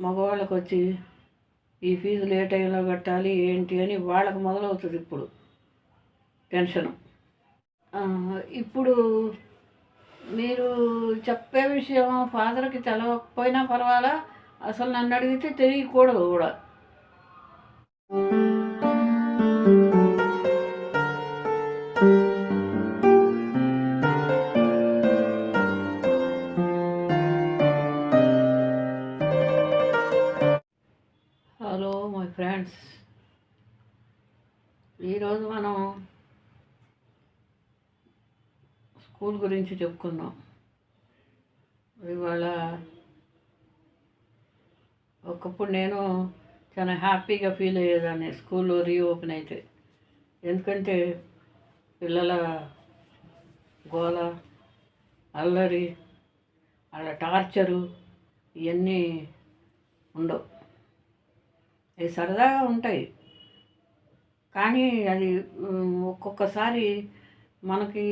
మగవాళ్ళకి వచ్చి ఈ ఫీజులు ఏ టైంలో కట్టాలి ఏంటి? అని వాళ్ళకి మొదలవుతుంది ఇప్పుడు టెన్షన్ ఇప్పుడు మీరు చెప్పే విషయం ఫాదర్కి తెలవకపోయినా పర్వాలా? అసలు నన్ను అడిగితే తెలియకూడదు కూడా. స్కూల్ గురించి చెప్పుకున్నాం ఇవాళ ఒకప్పుడు నేను చాలా హ్యాపీగా ఫీల్ అయ్యేదాన్ని స్కూల్ రీఓపెన్ అయితే. ఎందుకంటే పిల్లల గోల అల్లరి వాళ్ళ టార్చరు ఇవన్నీ ఉండవు. అవి సరదాగా ఉంటాయి. కానీ అది ఒక్కొక్కసారి మనకి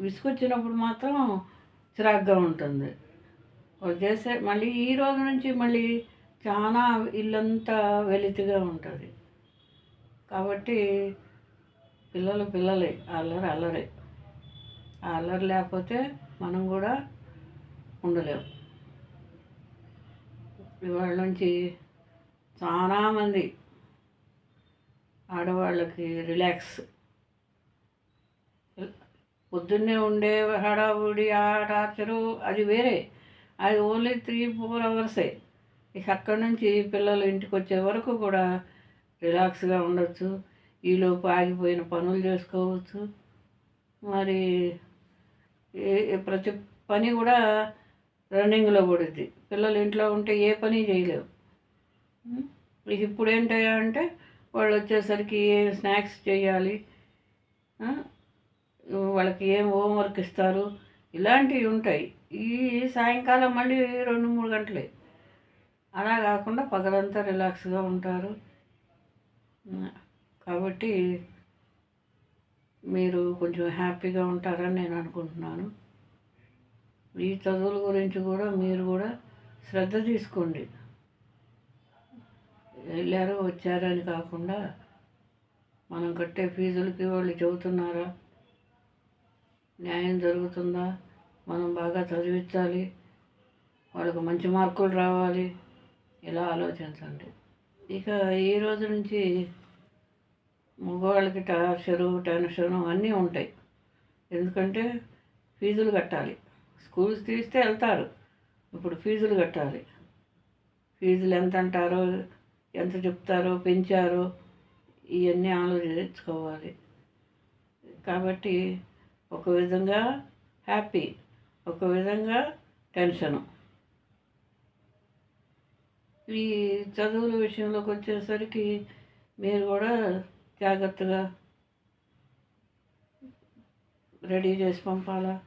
విసుకొచ్చినప్పుడు మాత్రం చిరాగ్గా ఉంటుంది. వాళ్ళు చేసే మళ్ళీ ఈ రోజు నుంచి మళ్ళీ చాలా ఇల్లంతా వెలితిగా ఉంటుంది. కాబట్టి పిల్లలు పిల్లలే అల్లరి అల్లరే. అల్లరి లేకపోతే మనం కూడా ఉండలేము ఇవాళ నుంచి చాలామంది ఆడవాళ్ళకి రిలాక్స్ పొద్దున్నే ఉండే హడావుడి ఆ టార్చరు అది వేరే. అది ఓన్లీ త్రీ ఫోర్ అవర్సే ఇక అక్కడి నుంచి పిల్లలు ఇంటికి వచ్చే వరకు కూడా రిలాక్స్గా ఉండొచ్చు. ఈలోపు ఆగిపోయిన పనులు చేసుకోవచ్చు. మరి ప్రతి పని కూడా రన్నింగ్లో పడుద్ది. పిల్లలు ఇంట్లో ఉంటే ఏ పని చేయలేవు. ఇక ఇప్పుడు ఏంటంటే అంటే వాళ్ళు వచ్చేసరికి స్నాక్స్ చేయాలి? వాళ్ళకి ఏం హోంవర్క్ ఇస్తారు? ఇలాంటివి ఉంటాయి. ఈ సాయంకాలం మళ్ళీ రెండు మూడు గంటలే. అలా కాకుండా పగలంతా రిలాక్స్గా ఉంటారు. కాబట్టి మీరు కొంచెం హ్యాపీగా ఉంటారని నేను అనుకుంటున్నాను. ఈ చదువుల గురించి కూడా మీరు కూడా శ్రద్ధ తీసుకోండి. వెళ్ళారు వచ్చారని కాకుండా మనం కట్టే ఫీజులకి వాళ్ళు చెబుతున్నారా? న్యాయం జరుగుతుందా? మనం బాగా చదివించాలి. వాళ్ళకు మంచి మార్కులు రావాలి. ఇలా ఆలోచించండి. ఇక ఈ రోజు నుంచి మగవాళ్ళకి టార్చరు టెన్షను అన్నీ ఉంటాయి. ఎందుకంటే ఫీజులు కట్టాలి. స్కూల్స్ తీస్తే వెళ్తారు. ఇప్పుడు ఫీజులు కట్టాలి. ఫీజులు ఎంత అంటారో ఎంత చెప్తారో పెంచారో ఇవన్నీ ఆలోచించుకోవాలి. కాబట్టి ఒక విధంగా హ్యాపీ ఒక విధంగా టెన్షను. ఈ చదువుల విషయంలోకి వచ్చేసరికి మీరు కూడా జాగ్రత్తగా రెడీ చేసి పంపాలా?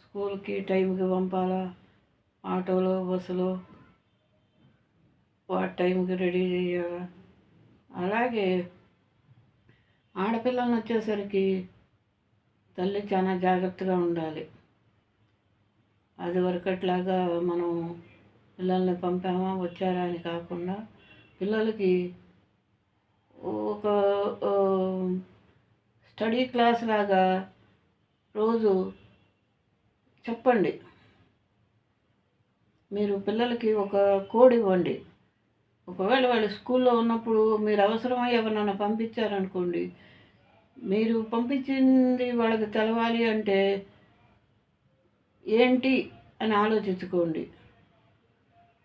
స్కూల్కి టైంకి పంపాలా? ఆటోలో బస్సులో వాటి టైంకి రెడీ చేయాలా? అలాగే ఆడపిల్లలను వచ్చేసరికి తల్లి చాలా జాగ్రత్తగా ఉండాలి. అది వరకట్లాగా మనం పిల్లల్ని పంపామా వచ్చారా అని కాకుండా పిల్లలకి ఒక స్టడీ క్లాస్ లాగా రోజు చెప్పండి. మీరు పిల్లలకి ఒక కోడ్ ఇవ్వండి. ఒకవేళ వాళ్ళు స్కూల్లో ఉన్నప్పుడు మీరు అవసరమై ఎవరినైనా పంపించారనుకోండి మీరు పంపించింది వాళ్ళకి తెలవాలి అంటే ఏంటి అని ఆలోచించుకోండి.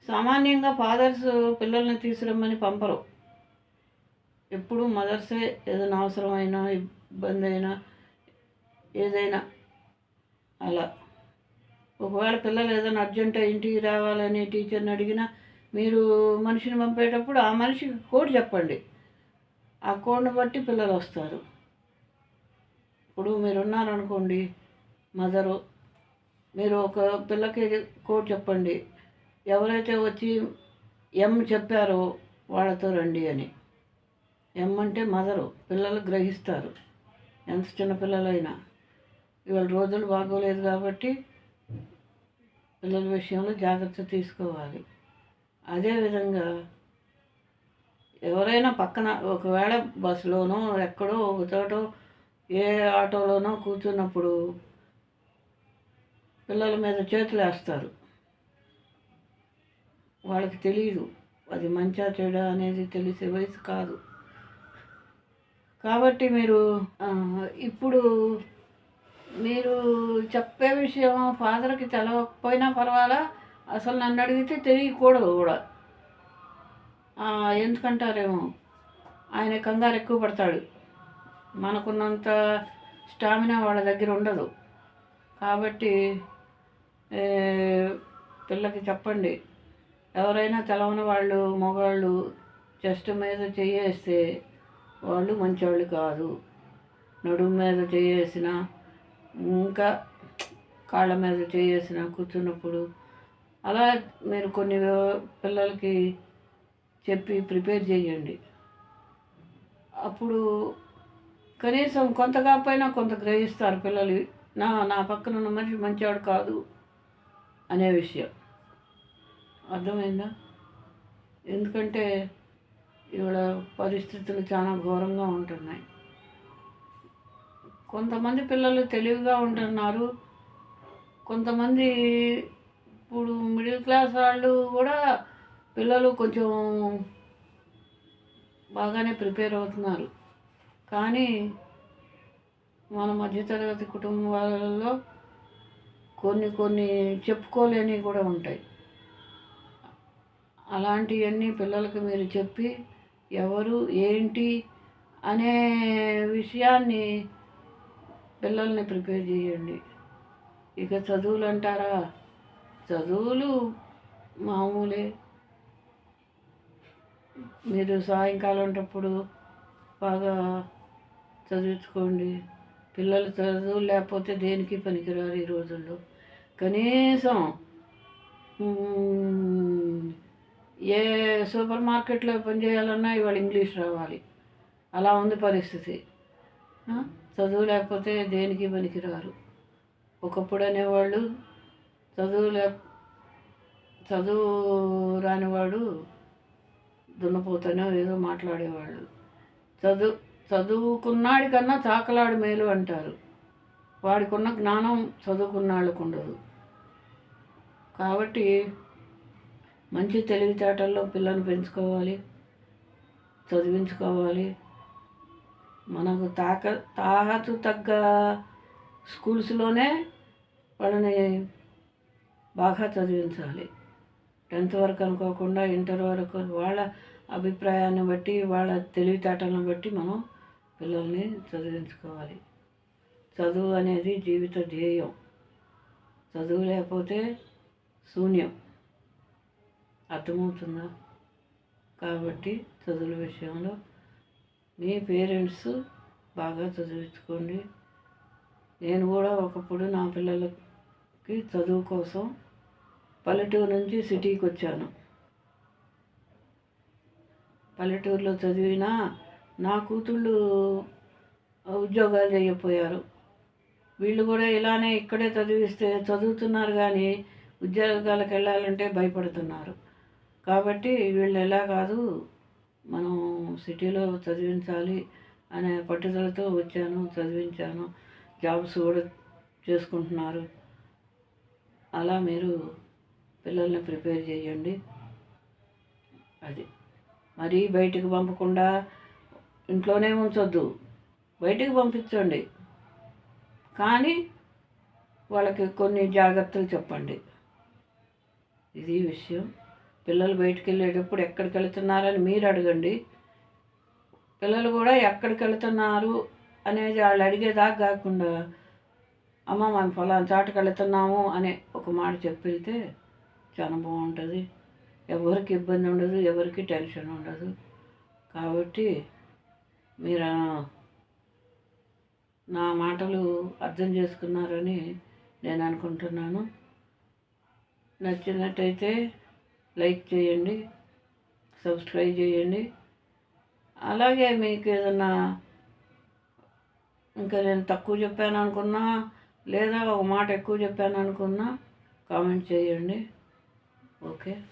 సామాన్యంగా ఫాదర్స్ పిల్లల్ని తీసుకురమ్మని పంపరు. ఎప్పుడు మదర్సే ఏదైనా అవసరమైనా ఇబ్బంది అయినా ఏదైనా అలా. ఒకవేళ పిల్లలు ఏదైనా అర్జెంట్ ఇంటికి రావాలని టీచర్ని అడిగినా మీరు మనిషిని పంపేటప్పుడు ఆ మనిషికి కోడ్ చెప్పండి. ఆ కోడ్ని బట్టి పిల్లలు వస్తారు. ఇప్పుడు మీరు ఉన్నారనుకోండి మదరు మీరు ఒక పిల్లకి కోడ్ చెప్పండి. ఎవరైతే వచ్చి ఎం చెప్పారో వాళ్ళతో రండి అని. ఎం అంటే మదరు పిల్లలు గ్రహిస్తారు. ఎంత చిన్న పిల్లలైనా. ఇవాళ రోజులు బాగోలేదు కాబట్టి పిల్లల విషయంలో జాగ్రత్త తీసుకోవాలి. అదేవిధంగా ఎవరైనా పక్కన ఒకవేళ బస్సులోనో ఎక్కడో ఒక చోటో ఏ ఆటోలోనో కూర్చున్నప్పుడు పిల్లల మీద చేతులు వేస్తారు. వాళ్ళకి తెలియదు అది మంచా చెడా అనేది తెలిసే వయసు కాదు. కాబట్టి మీరు ఇప్పుడు మీరు చెప్పే విషయం ఫాదర్కి తెలవకపోయినా పర్వాలా? అసలు నన్ను అడిగితే తెలియకూడదు కూడా. ఎందుకంటారేమో? ఆయన కంగారు ఎక్కువ పడతాడు. మనకున్నంత స్టామినా వాళ్ళ దగ్గర ఉండదు. కాబట్టి పిల్లకి చెప్పండి. ఎవరైనా తెలవని వాళ్ళు మగవాళ్ళు చెస్ట్ మీద చేయేస్తే వాళ్ళు మంచివాళ్ళు కాదు. నడుము మీద చేయేసిన ఇంకా కాళ్ళ మీద చేయేసిన కూర్చున్నప్పుడు అలా మీరు కొన్ని పిల్లలకి చెప్పి ప్రిపేర్ చేయండి. అప్పుడు కనీసం కొంత కాకపోయినా కొంత గ్రహిస్తారు పిల్లలు. నా నా పక్కన ఉన్న మనిషి మంచివాడు కాదు అనే విషయం. అర్థమైందా? ఎందుకంటే ఇవాళ పరిస్థితులు చాలా ఘోరంగా ఉంటున్నాయి. కొంతమంది పిల్లలు తెలివిగా ఉంటున్నారు. కొంతమంది ఇప్పుడు మిడిల్ క్లాస్ వాళ్ళు కూడా పిల్లలు కొంచెం బాగానే ప్రిపేర్ అవుతున్నారు. కానీ మన మధ్యతరగతి కుటుంబాలలో కొన్ని కొన్ని చెప్పుకోలేనివి కూడా ఉంటాయి. అలాంటివన్నీ పిల్లలకి మీరు చెప్పి ఎవరు ఏంటి అనే విషయాన్ని పిల్లల్ని ప్రిపేర్ చేయండి. ఇక చదువులు అంటారా చదువులు మామూలే. మీరు సాయంకాలం బాగా చదివించుకోండి. పిల్లలు చదువు లేకపోతే దేనికి పనికిరారు ఈ రోజుల్లో? కనీసం ఏ సూపర్ మార్కెట్లో పనిచేయాలన్నా ఇవాళ ఇంగ్లీష్ రావాలి. అలా ఉంది పరిస్థితి. చదువు లేకపోతే దేనికి పనికిరారు? ఒకప్పుడు అనేవాళ్ళు చదువు లే చదువు రానివాడు దున్నపోతేనో ఏదో మాట్లాడేవాళ్ళు. చదువు చదువుకున్నాడి కన్నా చాకలాడు మేలు అంటారు. వాడికున్న జ్ఞానం చదువుకున్న వాళ్ళకు ఉండదు కాబట్టి మంచి తెలివితేటల్లో పిల్లల్ని పెంచుకోవాలి చదివించుకోవాలి. మనకు తాక తాహతు తగ్గ స్కూల్స్లోనే వాళ్ళని బాగా చదివించాలి. టెన్త్ వరకు అనుకోకుండా ఇంటర్ వరకు వాళ్ళ అభిప్రాయాన్ని బట్టి వాళ్ళ తెలివితేటలను బట్టి మనం పిల్లల్ని చదివించుకోవాలి. చదువు అనేది జీవిత ధ్యేయం. చదువు లేకపోతే శూన్యం. అర్థమవుతుందా? కాబట్టి చదువుల విషయంలో మీ పేరెంట్స్ బాగా చదివించుకోండి. నేను కూడా ఒకప్పుడు నా పిల్లలకి చదువు కోసం పల్లెటూరు నుంచి సిటీకి వచ్చాను. పల్లెటూరులో చదివినా నా కూతుళ్ళు ఉద్యోగాలు చేయకపోయారు. వీళ్ళు కూడా ఇలానే ఇక్కడే చదివిస్తే చదువుతున్నారు కానీ ఉద్యోగాలకు వెళ్ళాలంటే భయపడుతున్నారు. కాబట్టి వీళ్ళు ఎలా కాదు మనం సిటీలో చదివించాలి అనే పట్టుదలతో వచ్చాను చదివించాను జాబ్స్ కూడా చేసుకుంటున్నారు. అలా మీరు పిల్లల్ని ప్రిపేర్ చేయండి. అది. మరీ బయటకు పంపకుండా ఇంట్లోనే ఉంచొద్దు. బయటికి పంపించండి. కానీ వాళ్ళకి కొన్ని జాగ్రత్తలు చెప్పండి. ఇది విషయం. పిల్లలు బయటికి వెళ్ళేటప్పుడు ఎక్కడికి వెళుతున్నారని మీరు అడగండి. పిల్లలు కూడా ఎక్కడికి వెళుతున్నారు అనేది వాళ్ళు అడిగేదాకా కాకుండా అమ్మ మనం ఫలానా చాటుకు వెళుతున్నాము అనే ఒక మాట చెప్పితే చాలా బాగుంటుంది. ఎవరికి ఇబ్బంది ఉండదు ఎవరికి టెన్షన్ ఉండదు. కాబట్టి మీరు నా మాటలు అర్థం చేసుకున్నారని నేను అనుకుంటున్నాను. నచ్చినట్టయితే లైక్ చేయండి సబ్స్క్రైబ్ చేయండి. అలాగే మీకు ఏదన్నా ఇంకా నేను తక్కువ చెప్పాను అనుకున్నా లేదా ఒక మాట ఎక్కువ చెప్పాను అనుకున్నా కామెంట్ చేయండి. ఓకే?